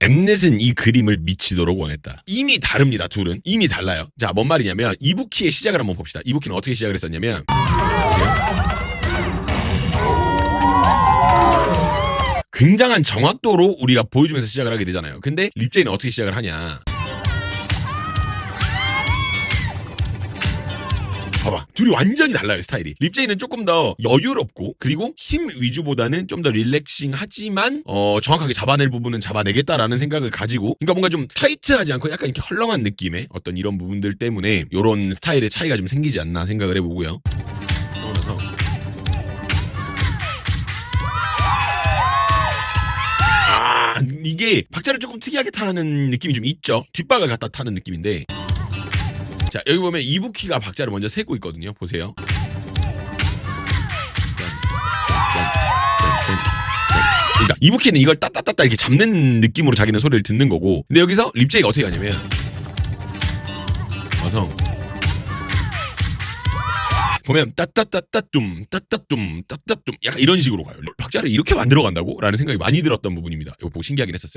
엠넷은 이 그림을 미치도록 원했다. 이미 다릅니다, 둘은. 이미 달라요. 자, 뭔 말이냐면, 이부키의 시작을 한번 봅시다. 이부키는 어떻게 시작을 했었냐면, 굉장한 정확도로 우리가 보여주면서 시작을 하게 되잖아요. 근데 립제이는 어떻게 시작을 하냐. 봐봐. 둘이 완전히 달라요, 스타일이. 립제이는 조금 더 여유롭고, 그리고 힘 위주보다는 좀 더 릴렉싱 하지만, 어, 정확하게 잡아낼 부분은 잡아내겠다라는 생각을 가지고, 그러니까 뭔가 좀 타이트하지 않고 약간 이렇게 헐렁한 느낌의 어떤 이런 부분들 때문에, 요런 스타일의 차이가 좀 생기지 않나 생각을 해보고요. 나서, 아, 이게 박자를 조금 특이하게 타는 느낌이 좀 있죠. 뒷박을 갖다 타는 느낌인데. 자, 여기 보면 이부키가 박자를 먼저 세고 있거든요. 보세요. 그러니까 이부키는 이걸 따따따따 이렇게 잡는 느낌으로 자기는 소리를 듣는 거고. 근데 여기서 립제이가 어떻게 하냐면 와서 보면 따따따따 뚠 따따뚠 따따뚠 약간 이런 식으로 가요. 박자를 이렇게 만들어 간다고? 라는 생각이 많이 들었던 부분입니다. 이거 보고 신기하긴 했었어요.